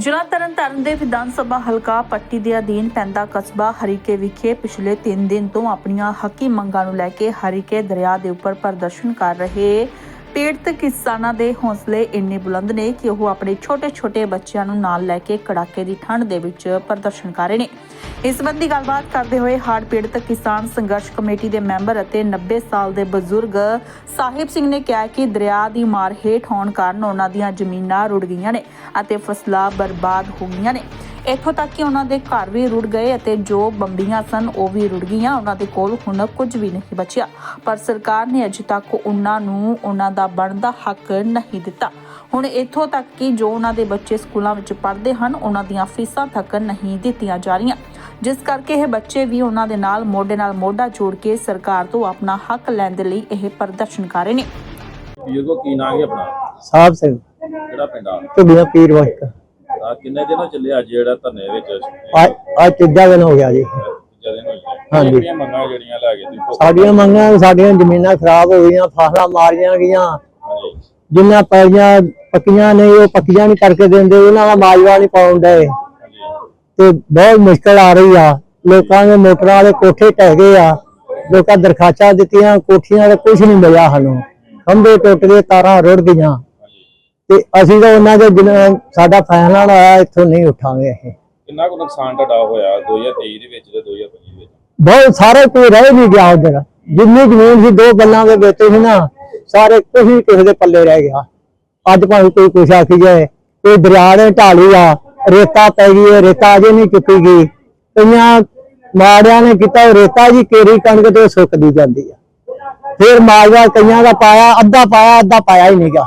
ਜ਼ਿਲ੍ਹਾ ਤਰਨਤਾਰਨ ਦੇ ਵਿਧਾਨ ਸਭਾ ਹਲਕਾ ਪੱਟੀ ਦੇ ਅਧੀਨ ਪੈਂਦਾ ਕਸਬਾ ਹਰੀਕੇ ਵਿਖੇ ਪਿਛਲੇ 3 ਦਿਨ ਤੋਂ ਆਪਣੀਆਂ ਹੱਕੀ ਮੰਗਾਂ ਨੂੰ ਲੈ ਕੇ ਹਰੀਕੇ ਦਰਿਆ ਦੇ ਉੱਪਰ ਪ੍ਰਦਰਸ਼ਨ ਕਰ ਰਹੇ ਪੀੜਤ ਕਿਸਾਨਾਂ ਦੇ ਹੌਸਲੇ ਇੰਨੇ ਬੁਲੰਦ ਨੇ ਕਿ ਉਹ ਆਪਣੇ ਛੋਟੇ-ਛੋਟੇ ਬੱਚਿਆਂ ਨੂੰ ਨਾਲ ਲੈ ਕੇ ਕੜਾਕੇ ਦੀ ਠੰਡ ਦੇ ਵਿੱਚ ਪ੍ਰਦਰਸ਼ਨ ਕਰ ਰਹੇ ਨੇ। ਇਸ ਸੰਬੰਧੀ ਗੱਲਬਾਤ ਕਰਦੇ ਹੋਏ ਹੜ੍ਹ ਪੀੜਤ ਕਿਸਾਨ ਸੰਘਰਸ਼ ਕਮੇਟੀ ਦੇ ਮੈਂਬਰ ਅਤੇ 90 ਸਾਲ ਦੇ ਬਜ਼ੁਰਗ ਸਾਹਿਬ ਸਿੰਘ ਨੇ ਕਿਹਾ ਕਿ ਦਰਿਆ ਦੀ ਮਾਰ ਹੇਠ ਹੋਣ ਕਾਰਨ ਉਹਨਾਂ ਦੀਆਂ ਜ਼ਮੀਨਾਂ ਰੁੜ ਗਈਆਂ ਨੇ ਅਤੇ ਫਸਲਾਂ ਬਰਬਾਦ ਹੋ ਗਈਆਂ ਨੇ। ਇੱਥੋਂ ਤੱਕ ਕਿ ਉਹਨਾਂ ਦੇ ਘਰ ਵੀ ਰੁੜ ਗਏ ਅਤੇ ਜੋ ਬੰਬੀਆਂ ਸਨ ਉਹ ਵੀ ਰੁੜ ਗਈਆਂ। ਉਹਨਾਂ ਦੇ ਕੋਲ ਹੁਣ ਕੁਝ ਵੀ ਨਹੀਂ ਬਚਿਆ। ਪਰ ਸਰਕਾਰ ਨੇ ਅਜੇ ਤੱਕ ਉਹਨਾਂ ਨੂੰ ਉਹਨਾਂ ਦਾ ਬਣਦਾ ਹੱਕ ਨਹੀਂ ਦਿੱਤਾ। ਹੁਣ ਇੱਥੋਂ ਤੱਕ ਕਿ ਜੋ ਉਹਨਾਂ ਦੇ ਬੱਚੇ ਸਕੂਲਾਂ ਵਿੱਚ ਪੜ੍ਹਦੇ ਹਨ ਉਹਨਾਂ ਦੀਆਂ ਫੀਸਾਂ ਤੱਕ ਨਹੀਂ ਦਿੱਤੀਆਂ ਜਾ ਰਹੀਆਂ। ਜਿਸ ਕਰਕੇ ਇਹ ਬੱਚੇ ਵੀ ਉਹਨਾਂ ਦੇ ਨਾਲ ਮੋਢੇ ਨਾਲ ਮੋਢਾ ਜੋੜ ਕੇ ਸਰਕਾਰ ਤੋਂ ਆਪਣਾ ਹੱਕ ਲੈਣ ਦੇ ਲਈ ਇਹ ਪ੍ਰਦਰਸ਼ਨ ਕਰ ਰਹੇ ਨੇ। ਬਜ਼ੁਰਗੋ ਕੀ ਨਾਂ ਹੈ ਆਪਣਾ? ਸਾਹਿਬ ਸਿੰਘ। ਕਿਹੜਾ ਪਿੰਡ ਆ? ਝੁੱਗੀਆਂ ਪੀਰ ਵਸਤ ਆਹ ਕਿੰਨੇ ਦਿਨੋਂ ਚੱਲਿਆ ਅੱਜ ਜਿਹੜਾ ਧਰਨੇ ਵਿੱਚ? ਅੱਜ ਅੱਜ ਤੀਜਾ ਦਿਨ ਹੋ ਗਿਆ ਜੀ। ਜਦੇ ਹੋਈ ਹੈ ਹਾਂਜੀ। ਕਿਹੜੀਆਂ ਮੰਗਾਂ ਜਿਹੜੀਆਂ ਲੈ ਕੇ ਤੁਸੀਂ? ਭੁੱਖ- ਸਾਡੀਆਂ ਮੰਗਾਂ ਸਾਡੀਆਂ ਜ਼ਮੀਨਾਂ ਖਰਾਬ ਹੋ ਗਈਆਂ ਫਸਲਾਂ ਮਾਰੀਆਂ ਗਈਆਂ। ਹਾਂਜੀ। ਜਿੰਨਾ ਪੈਲੀਆਂ ਪੱਕੀਆਂ ਨਹੀਂ ਉਹ ਪੱਕੀਆਂ ਨਹੀਂ ਕਰਕੇ ਦਿੰਦੇ ਉਹਨਾਂ ਦਾ ਮਾਜਵਾ ਨਹੀਂ ਪਾਉਂਦੇ ਹਾਂਜੀ ਤੇ ਬਹੁਤ ਮੁਸ਼ਕਲ ਆ ਰਹੀ ਆ। ਲੋਕਾਂ ਦੇ ਮੋਟਰਾਂ ਵਾਲੇ ਕੋਠੇ ਢਹਿ ਗਏ ਆ। ਲੋਕਾਂ ਦਰਖਾਸਤਾਂ ਦਿੱਤੀਆਂ ਕੋਠੀਆਂ ਦਾ ਕੁਝ ਨਹੀਂ ਮਿਲਿਆ ਸਾਨੂੰ। ਖੰਭੇ ਟੁੱਟ ਗਏ ਤਾਰਾਂ ਰੁੜ ਗਈਆਂ। ਤੇ ਅਸੀਂ ਤਾਂ ਉਹਨਾਂ ਦੇ ਜਿੰਨਾ ਸਾਡਾ ਫੈਸਲਾ ਨਾ ਆਇਆ ਇੱਥੋਂ ਨਹੀਂ ਉੱਠਾਂਗੇ ਅਸੀਂ। ਕਿੰਨਾ ਕੁ ਨੁਕਸਾਨ ਤੁਹਾਡਾ ਹੋਇਆ 2023 ਦੇ ਵਿੱਚ ਤੇ 2025 ਵਿੱਚ? ਬਹੁਤ ਸਾਰੇ ਕੋਈ ਰਹਿ ਨਹੀਂ ਗਿਆ ਉਧਰ। ਜਿੰਨੀ ਜ਼ਮੀਨ ਸੀ ਦੋ ਗੱਲਾਂ ਦੇ ਵਿੱਚ ਸੀ ਨਾ ਸਾਰੇ ਕੁਝ ਕਿਸੇ ਦੇ ਪੱਲੇ ਰਹਿ ਗਿਆ। ਅੱਜ ਭਾਵੇਂ ਕੋਈ ਕੁਛ ਆਖੀ ਜਾਏ ਕੋਈ ਦਰਿਆ ਦੇ ਢਾਲੀ ਆ ਰੇਤਾ ਪੈ ਗਈ ਹੈ ਰੇਤਾ ਅਜੇ ਨਹੀਂ ਚੁੱਕੀ ਗਈ। ਕਈਆਂ ਮਾੜਿਆਂ ਨੇ ਕੀਤਾ ਉਹ ਰੇਤਾ ਜੀ ਕੇਰੀ ਕਣਕ ਤੇ ਉਹ ਸੁੱਕਦੀ ਜਾਂਦੀ ਆ। ਫਿਰ ਮਾਲਵਾ ਕਈਆਂ ਦਾ ਪਾਇਆ ਅੱਧਾ ਪਾਇਆ ਅੱਧਾ ਪਾਇਆ ਹੀ ਨਹੀਂਗਾ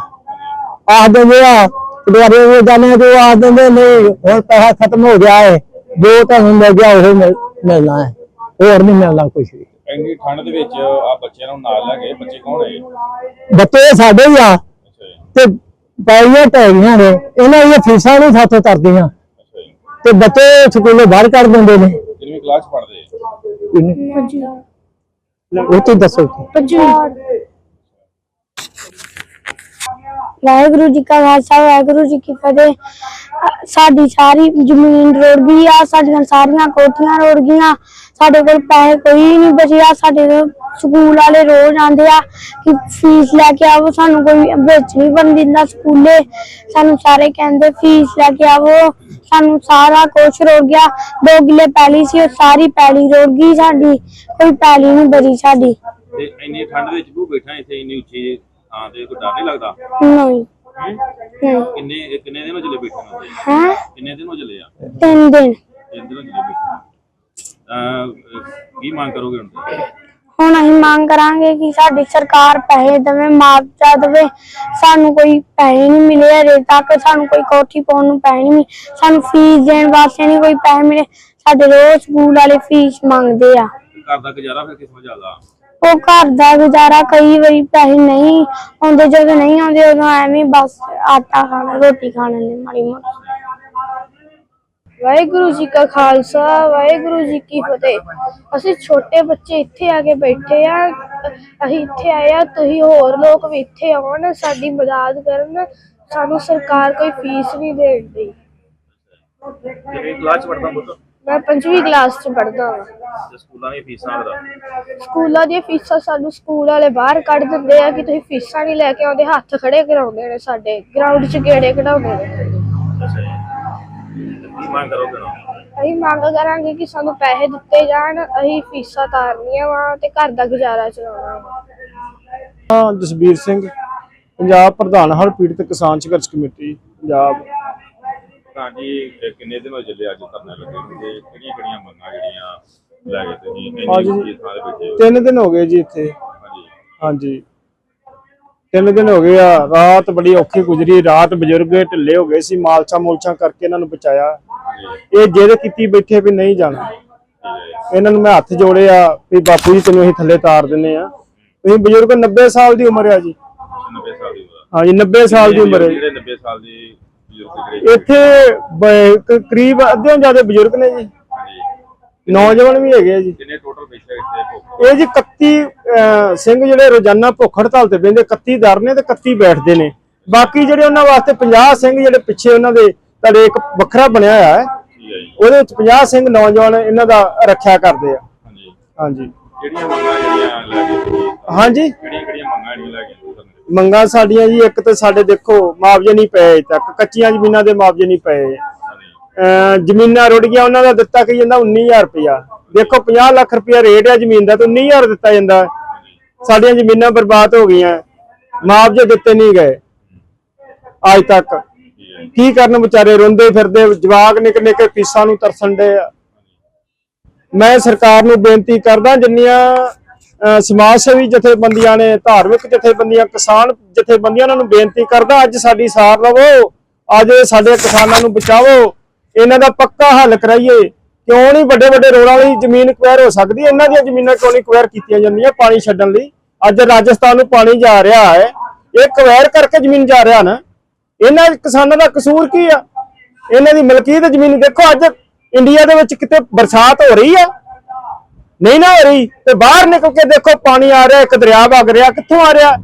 ਆਖ ਦਿੰਦੇ ਆ ਦੁਆਰੇ ਉਹ ਜਾਣੇ ਤੇ ਉਹ ਆਖ ਦਿੰਦੇ ਨਹੀਂ ਹੁਣ ਪੈਸਾ ਖਤਮ ਹੋ ਗਿਆ ਹੈ ਜੋ ਤੁਹਾਨੂੰ ਮਿਲ ਗਿਆ ਉਹ ਮਿਲ- ਮਿਲਣਾ ਹੈ। ਹੋਰ ਨਹੀਂ ਮਿਲਣਾ ਕੁਝ ਵੀ। ਇੰਨੀ ਠੰਡ ਦੇ ਵਿੱਚ ਆ ਬੱਚਿਆਂ ਨੂੰ ਨਾਲ ਲੈ ਕੇ ਬੱਚੇ ਕੌਣ ਹੈ ਬੱਚੇ ਸਾਡੇ ਹੀ ਆ। ਤੇ ਪੈਲੀਆਂ ਢਹਿ ਗਈਆਂ ਨੇ ਇਹਨਾਂ ਦੀਆਂ ਫੀਸਾਂ ਨਹੀਂ ਸਾਥੋਂ ਤਰਦੀਆਂ ਤੇ ਬੱਚੇ ਸਕੂਲੋਂ ਬਾਹਰ ਕੱਢ ਦਿੰਦੇ ਨੇ। ਕਿੰਨਵੀਂ ਕਲਾਸ ਪੜ੍ਹਦੇ? ਉਹ ਤੇ ਦੱਸੋ। ਵਾਹਿਗੁਰੂ ਜੀ ਕਾ ਖਾਲਸਾ, ਵਾਹਿਗੁਰੂ ਜੀ ਕੀ ਫਤਿਹ। ਸਾਡੀ ਸਾਰੀ ਜ਼ਮੀਨ ਰੁੜ ਗਈ ਆ, ਸਾਡੀਆਂ ਸਾਰੀਆਂ ਕੋਠੀਆਂ ਰੁੜ ਗਈਆਂ। ਸਾਡੇ ਕੋਲ ਪੈਸੇ ਕੋਈ ਨਹੀਂ ਬਚਿਆ, ਸਾਡੇ ਸਕੂਲ ਵਾਲੇ ਰੋਜ਼ ਆਉਂਦੇ ਆ ਕਿ ਫੀਸ ਲੈ ਕੇ ਆਵੋ, ਸਾਨੂੰ ਕੋਈ ਵਿੱਚ ਨਹੀਂ ਬਣ ਦਿੰਦਾ ਸਕੂਲੇ। ਸਾਨੂੰ ਸਾਰੇ ਕਹਿੰਦੇ ਫੀਸ ਲੈ ਕੇ ਆਵੋ, ਸਾਨੂੰ ਸਾਰਾ ਕੁਛ ਰੁੜ ਗਿਆ। ਦੋ ਕਿਲੇ ਪੈਲੀ ਸੀ, ਉਹ ਸਾਰੀ ਪੈਲੀ ਰੁੜ ਗਈ ਸਾਡੀ, ਕੋਈ ਪੈਲੀ ਨਹੀਂ ਬਚੀ ਸਾਡੀ। ਤੇ ਇੰਨੀ ਠੰਡ ਵਿੱਚ ਤੂੰ ਬੈਠਾ ਇੱਥੇ, ਇੰਨੀ ਉੱਚੀ ਥਾਂ ਤੇ ਕੋਈ ਡਰ ਨਹੀਂ ਲੱਗਦਾ? ਨਹੀਂ। ਹੈਂ? ਨਹੀਂ। ਕਿੰਨੇ ਕਿੰਨੇ ਦਿਨ ਹੋ ਚੱਲੇ ਬੈਠੇ ਨੂੰ? ਹੈ? ਕਿੰਨੇ ਦਿਨ ਹੋ ਚੱਲੇ ਆ? ਤਿੰਨ ਦਿਨ। ਤਿੰਨ ਦਿਨ ਹੋ ਚੱਲੇ ਬੈਠੇ ਤਾਂ ਕੀ ਮੰਗ ਕਰੋਗੇ ਹੁਣ? ਤੁਸੀਂ? ਹੁਣ ਅਸੀਂ ਮੰਗ ਕਰਾਂਗੇ ਕਿ ਸਾਡੀ ਸਰਕਾਰ ਪੈਸੇ ਦੇਵੇ ਮੁਆਵਜ਼ਾ ਦੇਵੇ। ਸਾਨੂੰ ਕੋਈ ਪੈਸੇ ਨਹੀਂ ਮਿਲੇ ਅਜੇ ਤੱਕ। ਸਾਨੂੰ ਕੋਈ ਕੋਠੀ ਪਾਉਣ ਨੂੰ ਪੈਸੇ ਨਹੀਂ ਮਿਲੇ। ਸਾਨੂੰ ਫੀਸ ਦੇਣ ਵਾਸਤੇ ਨਹੀਂ ਕੋਈ ਪੈਸੇ ਮਿਲੇ। ਸਾਡੇ ਰੋਜ਼ ਸਕੂਲ ਵਾਲੇ ਫੀਸ ਮੰਗਦੇ ਆ। ਘਰ ਦਾ ਗੁਜ਼ਾਰਾ ਫਿਰ ਕਿਸ ਤਰ੍ਹਾਂ ਚੱਲਦਾ ਉਹ ਘਰ ਦਾ ਗੁਜ਼ਾਰਾ ਕਈ ਵਾਰੀ ਪੈਸੇ ਨਹੀਂ ਆਉਂਦੇ ਜਦੋਂ ਨਹੀਂ ਆਉਂਦੇ ਉਦੋਂ ਐਵੇਂ ਬਸ ਆਟਾ ਖਾਣਾ ਰੋਟੀ ਖਾਣ ਲਈ ਮਾੜੀ ਮੋਟੀ। ਵਾਹਿਗੁਰੂ ਜੀ ਕਾ ਖਾਲਸਾ ਵਾਹਿਗੁਰੂ ਜੀ ਕੀ ਫਤਿਹ। ਅਸੀਂ ਛੋਟੇ ਬੱਚੇ ਇੱਥੇ ਆ ਕੇ ਬੈਠੇ ਆ ਅਸੀਂ ਇੱਥੇ ਆਏ ਆ ਤੁਸੀਂ ਹੋਰ ਲੋਕ ਵੀ ਇੱਥੇ ਆਉਣ ਸਾਡੀ ਮਦਦ ਕਰਨ ਸਾਨੂੰ ਸਰਕਾਰ ਕੋਈ ਫੀਸ ਨਹੀਂ ਦੇਣਦੀ ਕਿਹੜੀ ਕਲਾਸ ਪੜਦਾ ਪੁੱਤ ਮੈਂ ਪੰਜਵੀਂ ਕਲਾਸ ਚ ਪੜ੍ਹਦਾ ਹਾਂ ਤੇ ਸਕੂਲਾਂ ਦੀਆਂ ਫੀਸਾਂ ਦਾ ਸਕੂਲਾਂ ਦੀਆਂ ਫੀਸਾਂ ਸਾਨੂੰ ਸਕੂਲ ਵਾਲੇ ਬਾਹਰ ਕੱਢ ਦਿੰਦੇ ਆ ਕਿ ਤੁਸੀਂ ਫੀਸਾਂ ਨਹੀਂ ਲੈ ਕੇ ਆਉਂਦੇ ਹੱਥ ਖੜੇ ਕਰਾਉਂਦੇ ਨੇ ਸਾਡੇ ਗਰਾਊਂਡ 'ਚ ਗੇੜੇ ਕਢਾਉਂਦੇ ਨੇ। ਅੱਛਾ ਜੀ। ਤੇ ਕੀ ਮੰਗ ਕਰੋਗੇ ਹੁਣ ਅਸੀਂ ਮੰਗ ਕਰਾਂਗੇ ਕਿ ਸਾਨੂੰ ਪੈਸੇ ਦਿੱਤੇ ਜਾਣ ਅਸੀਂ ਫੀਸਾਂ ਤਾਰਨੀਆਂ ਵਾ ਤੇ ਘਰ ਦਾ ਗੁਜ਼ਾਰਾ ਚਲਾਉਣਾ ਵਾ। ਹਾਂ ਜਸਬੀਰ ਸਿੰਘ ਪੰਜਾਬ ਪ੍ਰਧਾਨ ਹੜ੍ਹ ਪੀੜਤ ਕਿਸਾਨ ਸੰਘਰਸ਼ ਕਮੇਟੀ ਪੰਜਾਬ। ਤਾਂ ਜੀ ਇਹ ਕਿੰਨੇ ਦਿਨ ਹੋ ਚੱਲੇ ਅੱਜ ਧਰਨੇ ਲੱਗੇ ਨੂੰ? ਤੇ ਕਿਹੜੀਆਂ ਕਿਹੜੀਆਂ ਮੰਗਾਂ ਜਿਹੜੀਆਂ ਲੈ ਕੇ ਤੁਸੀਂ? ਹਾਂਜੀ। ਇੰਨੀ ਉੱਚੀ ਥਾਂ ਤੇ ਬੈਠੇ ਹੋ ਤਿੰਨ ਦਿਨ ਹੋ ਗਏ ਜੀ ਇੱਥੇ। ਹਾਂਜੀ। ਹਾਂਜੀ। ਤਿੰਨ ਦਿਨ ਹੋ ਗਏ ਆ। ਰਾਤ ਬੜੀ ਔਖੀ ਗੁਜ਼ਰੀ ਰਾਤ ਬਜ਼ੁਰਗ ਢਿੱਲੇ ਹੋ ਗਏ ਸੀ ਮਾਲਚਾ ਮੂਲਚਾ ਕਰਕੇ ਇਹਨਾਂ ਨੂੰ ਬਚਾਇਆ। ਹਾਂਜੀ। ਇਹ ਜਿੱਦ ਕੀਤੀ ਬੈਠੇ ਵੀ ਨਹੀਂ ਜਾਣਾ। ਇਹਨਾਂ ਨੂੰ ਮੈਂ ਹੱਥ ਜੋੜੇ ਆ ਵੀ ਬਾਪੂ ਜੀ ਤੈਨੂੰ ਅਸੀਂ ਥੱਲੇ ਤਾਰ ਦਿੰਨੇ ਆ। ਤੁਸੀਂ ਬਜ਼ੁਰਗ 90 ਸਾਲ ਦੀ ਉਮਰ ਆ ਜੀ। 90 ਸਾਲ ਦੀ ਉਮਰ ਹਾਂਜੀ 90 ਸਾਲ ਦੀ ਉਮਰ ਹੈ। ਜਿਹੜੇ 90 ਸਾਲ ਦੀ ਜਿਹੜੇ ਇੱਥੇ ਬ- ਕ- ਕਰੀਬ ਅੱਧਿਓਂ ਜ਼ਿਆਦਾ ਬਜ਼ੁਰਗ ਨੇ ਜੀ। ਨੌਜਵਾਨ ਵੀ ਹੈਗੇ ਆ ਜੀ। ਕਿੰਨੇ ਟੋਟਲ ਪੈਸੇ ਇੱਥੇ ਭੁੱਖ? ਇਹ ਜੀ 31 ਅਹ, ਸਿੰਘ ਜਿਹੜੇ ਰੋਜ਼ਾਨਾ ਭੁੱਖ ਹੜਤਾਲ ਤੇ ਬਹਿੰਦੇ 31 ਦਰ ਨੇ ਤੇ 31 ਬੈਠਦੇ ਨੇ। ਬਾਕੀ ਜਿਹੜੇ ਉਹਨਾਂ ਵਾਸਤੇ 50 ਸਿੰਘ ਜਿਹੜੇ ਪਿੱਛੇ ਉਹਨਾਂ ਦੇ ਤੜੇ ਇੱਕ ਵੱਖਰਾ ਬਣਿਆ ਹੋਇਆ ਹੈ ਠੀਕ ਹੈ ਜੀ। ਉਹਦੇ ਵਿੱਚ 50 ਸਿੰਘ ਨੌਜਵਾਨ ਇਹਨਾਂ ਦਾ ਰੱਖਿਆ ਕਰਦੇ ਆ। ਹਾਂਜੀ। ਹਾਂਜੀ। ਕਿਹੜੀਆਂ ਮੰਗਾਂ ਜਿਹੜੀਆਂ ਲੈ ਕੇ ਤੁਸੀਂ ਹਾਂਜੀ। ਕਿਹੜੀਆਂ ਕਿਹੜੀਆਂ ਮੰਗਾਂ ਜਿਹੜੀਆਂ ਲੈ ਕੇ? ਮੰਗਾਂ ਸਾਡੀਆਂ ਜੀ, ਇੱਕ ਤੇ ਸਾਡੇ ਦੇਖੋ, ਮੁਆਵਜ਼ੇ ਨਹੀਂ ਪਏ ਅਜੇ ਤੱਕ। ਕੱਚੀਆਂ ਜ਼ਮੀਨਾਂ ਦੇ ਮੁਆਵਜ਼ੇ ਨਹੀਂ ਪਏ ਜ਼ਮੀਨਾਂ ਰੁੜ ਗਈਆਂ, ਉਹਨਾਂ ਦਾ ਦਿੱਤਾ ਕਿ ਜਾਂਦਾ? 19000 ਰੁਪਇਆ। ਦੇਖੋ 50 ਲੱਖ ਰੁਪਇਆ ਰੇਟ ਹੈ ਜ਼ਮੀਨ ਦਾ, ਤੇ 19000 ਦਿੱਤਾ ਜਾਂਦਾ। ਸਾਡੀਆਂ ਜ਼ਮੀਨਾਂ ਬਰਬਾਦ ਹੋ ਗਈਆਂ। ਮੁਆਵਜ਼ੇ ਦਿੱਤੇ ਨਹੀਂ ਗਏ ਅੱਜ ਤੱਕ। ਕੀ ਕਰਨ ਵਿਚਾਰੇ ਰੋਂਦੇ ਫਿਰਦੇ, ਜਵਾਕ ਨਿੱਕੇ ਨਿੱਕੇ ਫੀਸਾਂ ਨੂੰ ਤਰਸਣ ਦੇ ਮੈਂ ਸਰਕਾਰ ਨੂੰ ਬੇਨਤੀ ਕਰਦਾ, ਜਿੰਨੀਆਂ ਸਮਾਜ ਸੇਵੀ ਜਥੇਬੰਦੀਆਂ ਨੇ, ਧਾਰਮਿਕ ਜਥੇਬੰਦੀਆਂ, ਕਿਸਾਨ ਜਥੇਬੰਦੀਆਂ ਨੂੰ ਬੇਨਤੀ ਕਰਦਾ, ਅੱਜ ਸਾਡੀ ਸਾਰ ਲਵੋ, ਅੱਜ ਸਾਡੇ ਕਿਸਾਨਾਂ ਨੂੰ ਬਚਾਵੋ। ਇਹਨਾਂ ਦਾ ਪੱਕਾ ਹੱਲ ਕਰਾਈਏ। ਕਿਉਂ ਨਹੀਂ ਵੱਡੇ ਵੱਡੇ ਰੋਡਾਂ ਲਈ ਜ਼ਮੀਨ ਕੁਐਰ ਹੋ ਸਕਦੀ? ਇਹਨਾਂ ਦੀਆਂ ਜ਼ਮੀਨਾਂ ਕਿਉਂ ਨਹੀਂ ਕੁਐਰ ਕੀਤੀਆਂ ਜਾਂਦੀਆਂ ਪਾਣੀ ਛੱਡਣ ਲਈ? ਅੱਜ ਰਾਜਸਥਾਨ ਨੂੰ ਪਾਣੀ ਜਾ ਰਿਹਾ ਹੈ। ਇਹ ਕੁਐਰ ਕਰਕੇ ਜ਼ਮੀਨ ਜਾ ਰਿਹਾ ਨਾ। ਇਹਨਾਂ ਕਿਸਾਨਾਂ ਦਾ ਕਸੂਰ ਕੀ ਆ? ਇਹਨਾਂ ਦੀ ਮਲਕੀਅਤ ਜ਼ਮੀਨ ਦੇਖੋ, ਅੱਜ ਇੰਡੀਆ ਦੇ ਵਿੱਚ ਕਿਤੇ ਬਰਸਾਤ ਹੋ ਰਹੀ ਆ। ਨਹੀਂ ਨਾ ਹੋ ਰਹੀ। ਤੇ ਬਾਹਰ ਨਿਕਲ ਕੇ ਦੇਖੋ ਪਾਣੀ ਆ ਰਿਹਾ ਇੱਕ ਦਰਿਆ ਵਗ ਰਿਹਾ। ਕਿੱਥੋਂ ਆ ਰਿਹਾ?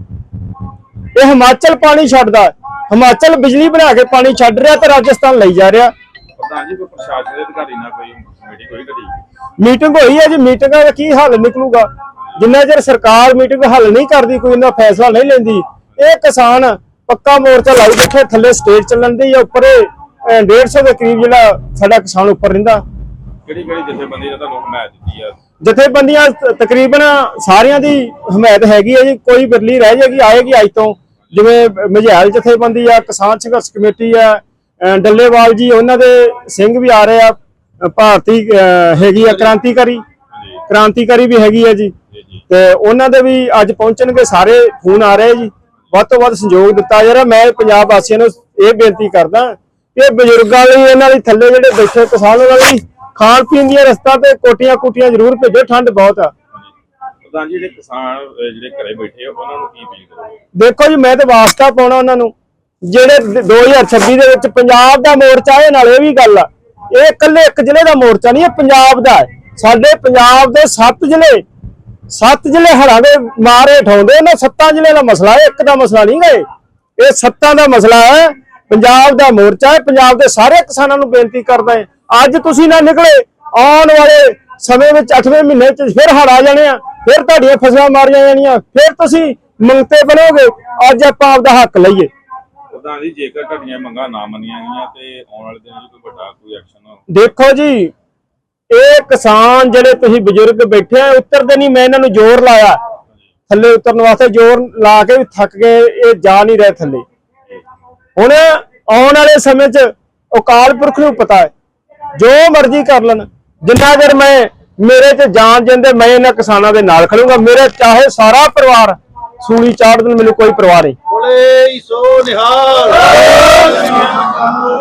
ਇਹ ਹਿਮਾਚਲ ਪਾਣੀ ਛੱਡਦਾ। ਹਿਮਾਚਲ ਬਿਜਲੀ ਬਣਾ ਕੇ ਪਾਣੀ ਛੱਡ ਰਿਹਾ ਤੇ ਰਾਜਸਥਾਨ ਲਈ ਜਾ ਰਿਹਾ। ਪ੍ਰਧਾਨ ਜੀ ਕੋਈ ਪ੍ਰਸ਼ਾਸਨ ਦੇ ਅਧਿਕਾਰੀ ਨਾਲ ਕੋਈ ਮੀਟਿੰਗ ਹੋਈ ਕਦੀ ਮੀਟਿੰਗ ਹੋਈ ਹੈ ਜੀ। ਮੀਟਿੰਗਾਂ ਦਾ ਕੀ ਹੱਲ ਨਿਕਲੂਗਾ? ਜਿੰਨਾ ਚਿਰ ਸਰਕਾਰ ਮੀਟਿੰਗ ਹੱਲ ਨਹੀਂ ਕਰਦੀ ਕੋਈ ਇਹਨਾਂ ਫੈਸਲਾ ਨਹੀਂ ਲੈਂਦੀ। ਇਹ ਕਿਸਾਨ ਪੱਕਾ ਮੋਰਚਾ ਲਾਈ ਬੈਠੇ ਥੱਲੇ ਸਟੇਜ ਚੱਲਣ ਦੀ ਜਾਂ ਉੱਪਰ ਇਹ, ਅਹ, 150 ਦੇ ਕਰੀਬ ਜਿਹੜਾ ਸਾਡਾ ਕਿਸਾਨ ਉੱਪਰ ਰਹਿੰਦਾ। ਕਿਹੜੀ ਕਿਹੜੀ ਜਥੇਬੰਦੀ ਨੇ ਤੁਹਾਨੂੰ ਹਮਾਇਤ ਦਿੱਤੀ ਆ? ਜਥੇਬੰਦੀਆਂ ਤਕਰੀਬਨ ਸਾਰਿਆਂ ਦੀ ਹਮਾਇਤ ਹੈਗੀ ਹੈ ਜੀ। ਕੋਈ ਬਿਰਲੀ ਰਹਿ ਜਾਏਗੀ, ਆਏਗੀ ਅੱਜ ਤੋਂ। ਜਿਵੇਂ ਮਝੈਲ ਜਥੇਬੰਦੀ ਆ, ਕਿਸਾਨ ਸੰਘਰਸ਼ ਕਮੇਟੀ ਆ ਡੱਲੇਵਾਲ ਜੀ, ਉਹਨਾਂ ਦੇ ਸਿੰਘ ਵੀ ਆ ਰਹੇ ਆ। ਭਾਰਤੀ ਹੈਗੀ ਆ ਕ੍ਰਾਂਤੀਕਾਰੀ। ਕ੍ਰਾਂਤੀਕਾਰੀ ਵੀ ਹੈਗੀ ਹੈ ਜੀ। ਜੀ ਤੇ ਉਹਨਾਂ ਦੇ ਵੀ ਅੱਜ ਪਹੁੰਚਣਗੇ, ਸਾਰੇ ਫੋਨ ਆ ਰਹੇ ਜੀ। ਵੱਧ ਤੋਂ ਵੱਧ ਸਹਿਯੋਗ ਦਿੱਤਾ ਜਾ ਰਿਹਾ। ਮੈਂ ਪੰਜਾਬ ਵਾਸੀਆਂ ਨੂੰ ਇਹ ਬੇਨਤੀ ਕਰਦਾ ਕਿ ਬਜ਼ੁਰਗਾਂ ਲਈ, ਇਹਨਾਂ ਲਈ ਥੱਲੇ ਜਿਹੜੇ ਬੈਠੇ ਕਿਸਾਨ ਉਹਨਾਂ ਲਈ ਖਾਣ ਪੀਣ ਦੀਆਂ ਰਸਤਾ ਤੇ ਕੋਟੀਆਂ ਕੁੱਟੀਆਂ ਜ਼ਰੂਰ ਭੇਜੋ ਠੰਡ ਬਹੁਤ ਆ। ਪ੍ਰਧਾਨ ਜੀ ਜਿਹੜੇ ਕਿਸਾਨ ਅਹ, ਜਿਹੜੇ ਘਰੇ ਬੈਠੇ ਆ ਉਹਨਾਂ ਨੂੰ ਕੀ ਅਪੀਲ ਕਰੋਗੇ? ਦੇਖੋ ਜੀ ਮੈਂ ਤੇ ਵਾਸਤਾ ਪਾਉਣਾ ਉਹਨਾਂ ਨੂੰ। ਜਿਹੜੇ ਦ- 2026 ਦੇ ਵਿੱਚ ਪੰਜਾਬ ਦਾ ਮੋਰਚਾ ਇਹ ਨਾਲ ਇਹ ਵੀ ਗੱਲ ਆ। ਇਹ ਇਕੱਲੇ ਇੱਕ ਜ਼ਿਲ੍ਹੇ ਦਾ ਮੋਰਚਾ ਨਹੀਂ ਇਹ ਪੰਜਾਬ ਦਾ ਹੈ। ਸਾਡੇ ਪੰਜਾਬ ਦੇ 7 ਜ਼ਿਲ੍ਹੇ ਸੱਤ ਜ਼ਿਲ੍ਹੇ ਹੜ੍ਹਾਂ ਦੇ ਮਾਰੇ ਠਾਉਂਦੇ ਉਹਨਾਂ ਸੱਤਾਂ ਜ਼ਿਲ੍ਹਿਆਂ ਦਾ ਮਸਲਾ ਹੈ ਇੱਕ ਦਾ ਮਸਲਾ ਨਹੀਂ ਗਏ ਇਹ ਸੱਤਾਂ ਦਾ ਮਸਲਾ ਹੈ ਪੰਜਾਬ ਦਾ ਮੋਰਚਾ ਹੈ ਪੰਜਾਬ ਦੇ ਸਾਰੇ ਕਿਸਾਨਾਂ ਨੂੰ ਬੇਨਤੀ ਕਰਦਾ ਹੈ। ਅੱਜ ਤੁਸੀਂ ਨਾ ਨਿਕਲੇ ਆਉਣ ਵਾਲੇ ਸਮੇਂ ਵਿੱਚ 8ਵੇਂ ਮਹੀਨੇ ਚ ਫਿਰ ਹੜ੍ਹ ਆ ਜਾਣੇ ਆ ਫਿਰ ਤੁਹਾਡੀਆਂ ਫਸਲਾਂ ਮਾਰੀਆਂ ਜਾਣੀਆਂ ਫਿਰ ਤੁਸੀਂ ਮੰਗਤੇ ਬਣੋਗੇ ਅੱਜ ਆਪਾਂ ਆਪਦਾ ਹੱਕ ਲਈਏ। ਪ੍ਰਧਾਨ ਜੀ ਜੇਕਰ ਤੁਹਾਡੀਆਂ ਮੰਗਾਂ ਨਾ ਮੰਨੀਆਂ ਗਈਆਂ ਤੇ ਆਉਣ ਵਾਲੇ ਦਿਨਾਂ 'ਚ ਕੋਈ ਵੱਡਾ ਕੋਈ ਐਕਸ਼ਨ ਦੇਖੋ ਜੀ ਇਹ ਕਿਸਾਨ ਜਿਹੜੇ ਤੁਸੀਂ ਬਜ਼ੁਰਗ ਬੈਠੇ ਆ ਉਤਰਦੇ ਨਹੀਂ ਮੈਂ ਇਹਨਾਂ ਨੂੰ ਜ਼ੋਰ ਲਾਇਆ। ਥੱਲੇ ਉਤਰਨ ਵਾਸਤੇ ਜ਼ੋਰ ਲਾ ਕੇ ਵੀ ਥੱਕ ਗਏ ਇਹ ਜਾ ਨਹੀਂ ਰਹੇ ਥੱਲੇ। ਹੁਣ ਆਉਣ ਵਾਲੇ ਸਮੇਂ 'ਚ ਅਕਾਲ ਪੁਰਖ ਨੂੰ ਪਤਾ ਹੈ ਜੋ ਮਰਜ਼ੀ ਕਰ ਲੈਣ। ਜਿੰਨਾ ਚਿਰ ਮੈਂ ਮੇਰੇ 'ਚ ਜਾਨ ਜਿੰਦੇ ਮੈਂ ਇਹਨਾਂ ਕਿਸਾਨਾਂ ਦੇ ਨਾਲ ਖੜੂੰਗਾ। ਮੇਰੇ ਚਾਹੇ ਸਾਰਾ ਪਰਿਵਾਰ ਸੂਲੀ ਚਾੜ ਦੇਣ ਮੈਨੂੰ ਕੋਈ ਪਰਵਾਹ ਨਹੀਂ। ਬੋਲੇ ਸੋ ਨਿਹਾਲ।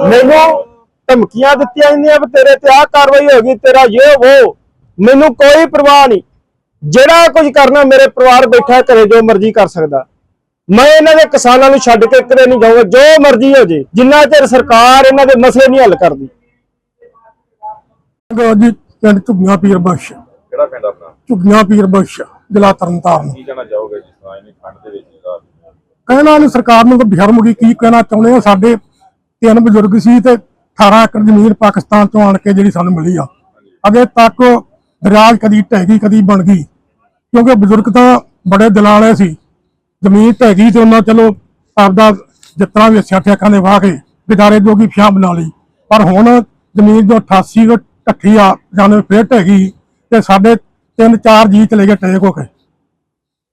ਮੈਨੂੰ ਧਮਕੀਆਂ ਦਿੱਤੀਆਂ ਜਾਂਦੀਆਂ ਵੀ ਤੇਰੇ ਤੇ ਆਹ ਕਾਰਵਾਈ ਹੋਗੀ ਤੇਰਾ ਇਹ ਉਹ ਮੈਨੂੰ ਕੋਈ ਪਰਵਾਹ ਨਹੀਂ। ਜਿਹੜਾ ਕੁਝ ਕਰਨਾ ਮੇਰੇ ਪਰਿਵਾਰ ਬੈਠਾ ਘਰੇ ਜੋ ਮਰਜ਼ੀ ਕਰ ਸਕਦਾ। ਮੈਂ ਇਹਨਾਂ ਦੇ ਕਿਸਾਨਾਂ ਨੂੰ ਛੱਡ ਕੇ ਕਿਤੇ ਨਹੀਂ ਜਾਊਂਗਾ ਜੋ ਮਰਜ਼ੀ ਹੋ ਜੇ। ਜਿੰਨਾ ਚਿਰ ਸਰਕਾਰ ਇਹਨਾਂ ਦੇ ਮਸਲੇ ਨਹੀਂ ਹੱਲ ਕਰਦੀ। ਜੀ ਪਿੰਡ ਝੁੱਗੀਆਂ ਪੀਰ ਬਖਸ਼। ਕਿਹੜਾ ਪਿੰਡ ਆਪਣਾ? ਝੁੱਗੀਆਂ ਪੀਰ ਬਖਸ਼ ਜ਼ਿਲ੍ਹਾ ਤਰਨਤਾਰਨ। ਕੀ ਕਹਿਣਾ ਚਾਹੋਗੇ ਜਿਸ ਤਰ੍ਹਾਂ ਇਹਨੇ ਠੰਡ ਦੇ ਵਿੱਚ ਜਿਹੜਾ ਕਹਿਣਾ ਨਹੀਂ ਸਰਕਾਰ ਨੂੰ ਕੋਈ ਸ਼ਰਮ ਗਈ ਕੀ ਕਹਿਣਾ ਚਾਹੁੰਦੇ ਆ ਸਾਡੇ ਤਿੰਨ ਬਜ਼ੁਰਗ ਸੀ ਤੇ 18 ਏਕੜ ਜ਼ਮੀਨ ਪਾਕਿਸਤਾਨ ਤੋਂ ਆਣ ਕੇ ਜਿਹੜੀ ਸਾਨੂੰ ਮਿਲੀ ਆ। ਅਜੇ ਤੱਕ ਦਰਿਆ ਕਦੀ ਢਹਿ ਗਈ ਕਦੀ ਬਣ ਗਈ। ਕਿਉਂਕਿ ਬਜ਼ੁਰਗ ਤਾਂ ਬੜੇ ਦਿਲਾਂ ਵਾਲੇ ਸੀ। ਜ਼ਮੀਨ ਢਹਿ ਗਈ ਤੇ ਉਹਨਾਂ ਚਲੋ ਆਪਦਾ ਜਿਤਨਾ ਵੀ ਠੇਕਾਂ ਦੇ ਵਾਹ ਕੇ ਗੁਜ਼ਾਰੇ ਜੋਗੀ ਫਿਆਂ ਬਣਾ ਲਈ। ਪਰ ਹੁਣ ਜ਼ਮੀਨ ਜੋ 88 ਤੋਂ ਢੱਠੀ ਆ ਜਾਨੇ ਫੇਰ ਢਹਿ ਤੇ ਸਾਡੇ ਤਿੰਨ ਚਾਰ ਜੀ ਚਲੇ ਗਏ ਟੇਕ ਹੋ ਕੇ।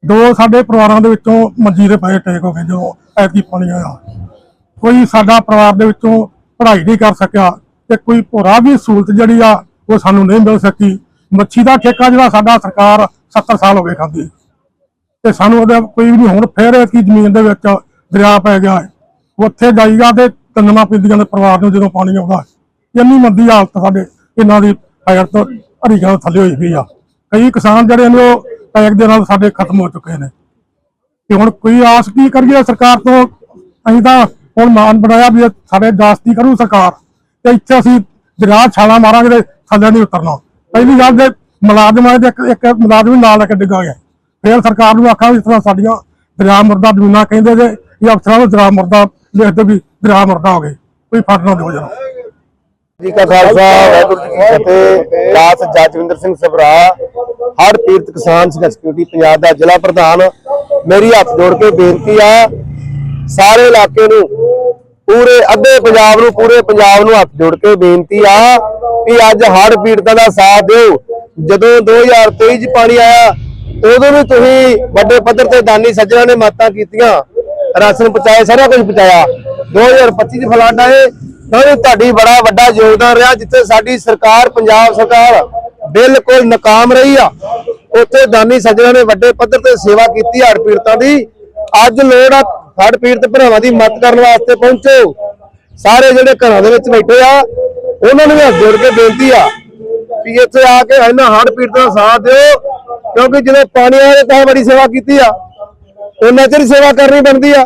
ਦੋ ਸਾਡੇ ਪਰਿਵਾਰਾਂ ਦੇ ਵਿੱਚੋਂ ਮੰਜੀ ਦੇ ਪਏ ਟੇਕ ਹੋ ਗਏ ਜਦੋਂ ਐਤਕੀ ਪਾਣੀ ਆਇਆ। ਕੋਈ ਸਾਡਾ ਪਰਿਵਾਰ ਦੇ ਵਿੱਚੋਂ ਪੜ੍ਹਾਈ ਨਹੀਂ ਕਰ ਸਕਿਆ ਤੇ ਕੋਈ ਭੋਰਾ ਵੀ ਸਹੂਲਤ ਜਿਹੜੀ ਆ, ਉਹ ਸਾਨੂੰ ਨਹੀਂ ਮਿਲ ਸਕੀ। ਮੱਛੀ ਦਾ ਠੇਕਾ ਜਿਹੜਾ ਸਾਡਾ ਸਰਕਾਰ 70 ਸਾਲ ਹੋ ਗਏ ਖਾਂਦੀ। ਤੇ ਸਾਨੂੰ ਉਹਦਾ ਕੋਈ ਵੀ ਨਹੀਂ, ਹੁਣ ਫੇਰ ਕੀ ਜ਼ਮੀਨ ਦੇ ਵਿੱਚ ਦਰਿਆ ਪੈ ਗਿਆ ਉੱਥੇ ਜਾਈਗਾ ਤੇ ਤੰਨਣਾ ਪੈਂਦੀਆਂ ਨੇ ਪਰਿਵਾਰ ਨੂੰ ਜਦੋਂ ਪਾਣੀ ਆਉਂਦਾ ਇੰਨੀ ਮੰਦੀ ਹਾਲਤ ਸਾਡੇ। ਇਹਨਾਂ ਦੀ ਹਾਲਤ ਤੋਂ ਹਰੀਆਂ ਥੱਲੇ ਹੋਈ ਪਈ ਆ। ਕਈ ਕਿਸਾਨ ਜਿਹੜੇ ਨੇ ਉਹ ਪੈਕ ਦੇ ਨਾਲ ਸਾਡੇ ਖਤਮ ਹੋ ਚੁੱਕੇ ਨੇ। ਤੇ ਹੁਣ ਕੋਈ ਆਸ ਕੀ ਕਰੀਏ ਸਰਕਾਰ ਤੋਂ? ਅਸੀਂ ਤਾਂ ਹੁਣ ਮਾਨ ਬਣਾਇਆ ਵੀ ਸਾਡੇ ਦਾਸਤੀ ਕਰੂ ਸਰਕਾਰ? ਤੇ ਇੱਥੇ ਅਸੀਂ ਦਰਿਆ ਛਾਲਾ ਮਾਰਾਂਗੇ ਤੇ ਥੱਲੇ ਨਹੀਂ ਉਤਰਨਾ। ਪਹਿਲੀ ਗੱਲ ਤੇ ਮੁਲਾਜ਼ਮਾਂ ਆਏ ਇੱਕ ਇੱਕ ਮੁਲਾਜ਼ਮ ਨਾਲ ਲੈ ਕੇ ਡਿੱਗਾ ਗਿਆ। ਫਿਰ ਸਰਕਾਰ ਨੂੰ ਆਖਾਂ ਵੀ ਇਸ ਤਰ੍ਹਾਂ ਸਾਡੀਆਂ ਦਰਿਆ ਮੁਰਦਾ ਜ਼ਮੀਨਾਂ ਕਹਿੰਦੇ ਜੇ ਇਹ ਅਫਸਰਾਂ ਨੂੰ ਦਰਿਆ ਮੁਰਦਾ ਲਿਖਦੇ ਵੀ ਦਰਿਆ ਮੁਰਦਾ ਹੋ ਗਏ। ਕੋਈ ਫਟ ਨਾ ਦਿਓ ਜਰਾ। ਜੀ ਕਾ ਖਾਲਸਾ ਵਾਹਿਗੁਰੂ ਜੀ ਕੀ ਫਤਿਹ। ਦਾਸ ਜਜਵਿੰਦਰ ਸਿੰਘ ਸਭਰਾ ਹਰ ਪੀੜਤ ਕਿਸਾਨ ਸੰਘਰਸ਼ ਕਮੇਟੀ ਪੰਜਾਬ ਦਾ ਜ਼ਿਲ੍ਹਾ ਪ੍ਰਧਾਨ। ਮੇਰੀ ਹੱਥ ਜੋੜ ਕੇ ਬੇਨਤੀ ਆ ਸਾਰੇ ਇਲਾਕੇ ਨੂੰ ਪੂਰੇ ਅੱਧੇ ਪੰਜਾਬ ਨੂੰ ਪੂਰੇ ਪੰਜਾਬ ਨੂੰ ਹੱਥ ਜੋੜ ਕੇ ਬੇਨਤੀ ਆ ਕਿ ਅੱਜ ਹੜ ਪੀੜਤਾਂ ਦਾ ਸਾਥ ਦਿਓ। ਜਦੋਂ 2023 ਚ ਪਾਣੀ ਆਇਆ ਉਦੋਂ ਵੀ ਤੁਸੀਂ ਵੱਡੇ ਪੱਧਰ ਤੇ ਦਾਨੀ ਸੱਜਣਾ ਨੇ ਮਦਤਾਂ ਕੀਤੀਆਂ। ਰਾਸ਼ਨ ਪਹੁੰਚਾਏ ਸਾਰਾ ਕੁਝ ਪਹੁੰਚਾਇਆ। 2025 ਚ ਫਲੱਡ ਆਏ ਤਾਂ ਤੁਹਾਡੀ ਬੜਾ ਵੱਡਾ ਯੋਗਦਾਨ ਰਿਹਾ ਜਿੱਥੇ ਸਾਡੀ ਸਰਕਾਰ, ਪੰਜਾਬ ਸਰਕਾਰ ਬਿਲਕੁਲ ਨਾਕਾਮ ਰਹੀ ਆ। ਉੱਥੇ ਦਾਨੀ ਸੱਜਣਾ ਨੇ ਵੱਡੇ ਪੱਧਰ ਤੇ ਸੇਵਾ ਕੀਤੀ ਹੜ੍ਹ ਪੀੜਤਾਂ ਦੀ। ਅੱਜ ਲੋੜ ਆ ਹੜ੍ਹ ਪੀੜਤ ਭਰਾਵਾਂ ਦੀ ਮਦਦ ਕਰਨ ਵਾਸਤੇ ਪਹੁੰਚੋ। ਸਾਰੇ ਜਿਹੜੇ ਘਰਾਂ ਦੇ ਵਿੱਚ ਬੈਠੇ ਆ, ਉਹਨਾਂ ਨੂੰ ਵੀ ਹੱਥ ਜੋੜ ਕੇ ਬੇਨਤੀ ਆ ਵੀ ਇੱਥੇ ਆ ਕੇ ਇਹਨਾਂ ਹੜ੍ਹ ਪੀੜਤਾਂ ਦਾ ਸਾਥ ਦਿਓ, ਕਿਉਂਕਿ ਜਦੋਂ ਪਾਣੀ ਆਇਆ ਤਾਂ ਬੜੀ ਸੇਵਾ ਕੀਤੀ ਆ। ਉਹਨਾਂ ਚਿਰ ਸੇਵਾ ਕਰਨੀ ਬਣਦੀ ਆ।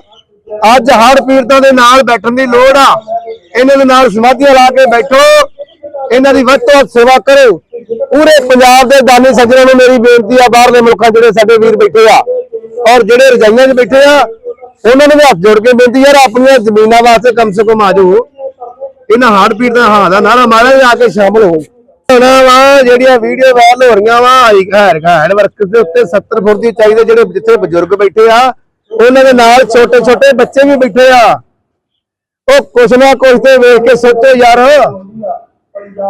ਅੱਜ ਹੜ੍ਹ ਪੀੜਤਾਂ ਦੇ ਨਾਲ ਬੈਠਣ ਦੀ ਲੋੜ ਆ। ਇਹਨਾਂ ਦੇ ਨਾਲ ਸਮਾਧੀਆਂ ਲਾ ਕੇ ਬੈਠੋ। ਇਹਨਾਂ ਦੀ ਵੱਧ ਤੋਂ ਵੱਧ ਸੇਵਾ ਕਰੋ। ਪੂਰੇ ਪੰਜਾਬ ਦੇ ਦਾਨੀ ਸੱਜਣਾਂ ਨੂੰ ਮੇਰੀ ਬੇਨਤੀ ਆ, ਬਾਹਰਲੇ ਮੁਲਕਾਂ ਜਿਹੜੇ ਸਾਡੇ ਵੀਰ ਬੈਠੇ ਆ ਔਰ ਜਿਹੜੇ ਰਜਾਈਆਂ 'ਚ ਬੈਠੇ ਆ, ਉਹਨਾਂ ਨੂੰ ਵੀ ਹੱਥ ਜੋੜ ਕੇ ਬੇਨਤੀ ਯਾਰ ਆਪਣੀਆਂ ਜ਼ਮੀਨਾਂ ਵਾਸਤੇ ਕਮ ਸੇ ਕਮ ਆ ਇਹਨਾਂ ਹਾਰਟ ਪੀੜ ਦਾ ਹਾਂ ਦਾ ਨਾਰਾ ਮਾਰਾ ਜਾ ਕੇ ਸ਼ਾਮਲ ਹੋ। ਹੁਣ ਵਾ, ਜਿਹੜੀਆਂ ਵੀਡੀਓ ਵਾਇਰਲ ਹੋ ਰਹੀਆਂ ਵਾ ਹੈਰ ਹੈਡ ਵਰਕ ਦੇ ਉੱਤੇ 70 ਫੁੱਟ ਦੀ ਚਾਹੀਦੇ ਜਿਹੜੇ ਜਿੱਥੇ ਬਜ਼ੁਰਗ ਬੈਠੇ ਆ, ਉਹਨਾਂ ਦੇ ਨਾਲ ਛੋਟੇ ਛੋਟੇ ਬੱਚੇ ਵੀ ਬੈਠੇ ਆ। ਉਹ ਕੁਛ ਨਾ ਕੁਛ ਤੇ ਵੇਖ ਕੇ ਸੋਚੋ ਯਾਰ।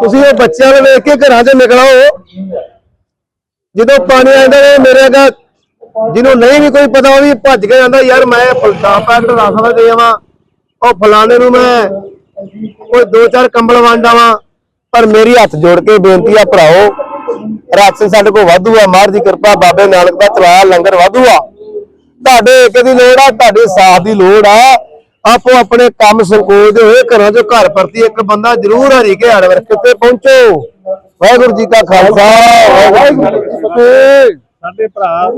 ਤੁਸੀਂ ਉਹ ਬੱਚਿਆਂ ਨੂੰ ਵੇਖ ਕੇ ਘਰਾਂ 'ਚ ਨਿਕਲੋ। ਜਦੋਂ ਪਾਣੀ ਆਉਂਦਾ ਨੇ ਮੇਰੇ ਅਗਾ ਜਿਹਨੂੰ ਨਹੀਂ ਵੀ ਕੋਈ ਪਤਾ, ਉਹ ਵੀ ਭੱਜ ਕੇ ਜਾਂਦਾ ਯਾਰ ਮੈਂ ਫਲਦਾ ਪੈਕਟ ਰੱਖਦਾ ਦੇ ਆਵਾਂ। ਉਹ ਫਲਾਣੇ ਨੂੰ ਮੈਂ ਕੋਈ ਦੋ ਚਾਰ ਕੰਬਲ ਵੰਡਾਂ ਵਾਂ ਪਰ ਮੇਰੀ ਹੱਥ ਜੋੜ ਕੇ ਬੇਨਤੀ ਆ, ਭਰਾਓ ਰਾਸ਼ਨ ਸਾਡੇ ਕੋਲ ਵਾਧੂ ਆ। ਮਾਰ ਦੀ ਕਿਰਪਾ, ਬਾਬੇ ਨਾਨਕ ਦਾ ਚਲਾਇਆ ਲੰਗਰ ਵਾਧੂ ਆ। ਤੁਹਾਡੇ ਇੱਕ ਦੀ ਲੋੜ ਆ, ਤੁਹਾਡੇ ਸਾਥ ਦੀ ਲੋੜ ਆ। ਆਪੋ ਆਪਣੇ ਕੰਮ ਸੰਕੋਚਦੇ ਹੋਏ ਘਰਾਂ ਚੋਂ ਘਰ ਪਰਤੀ ਇੱਕ ਬੰਦਾ ਜ਼ਰੂਰ ਹਰੀ ਕੇ ਹੜ ਵਰਕ ਪਹੁੰਚੋ? ਵਾਹਿਗੁਰੂ ਜੀ ਕਾ ਖਾਲਸਾ, ਵਾਹਿਗੁਰੂ ਜੀ ਕੀ ਫਤਿਹ। ਸਾਡੇ ਭਰਾ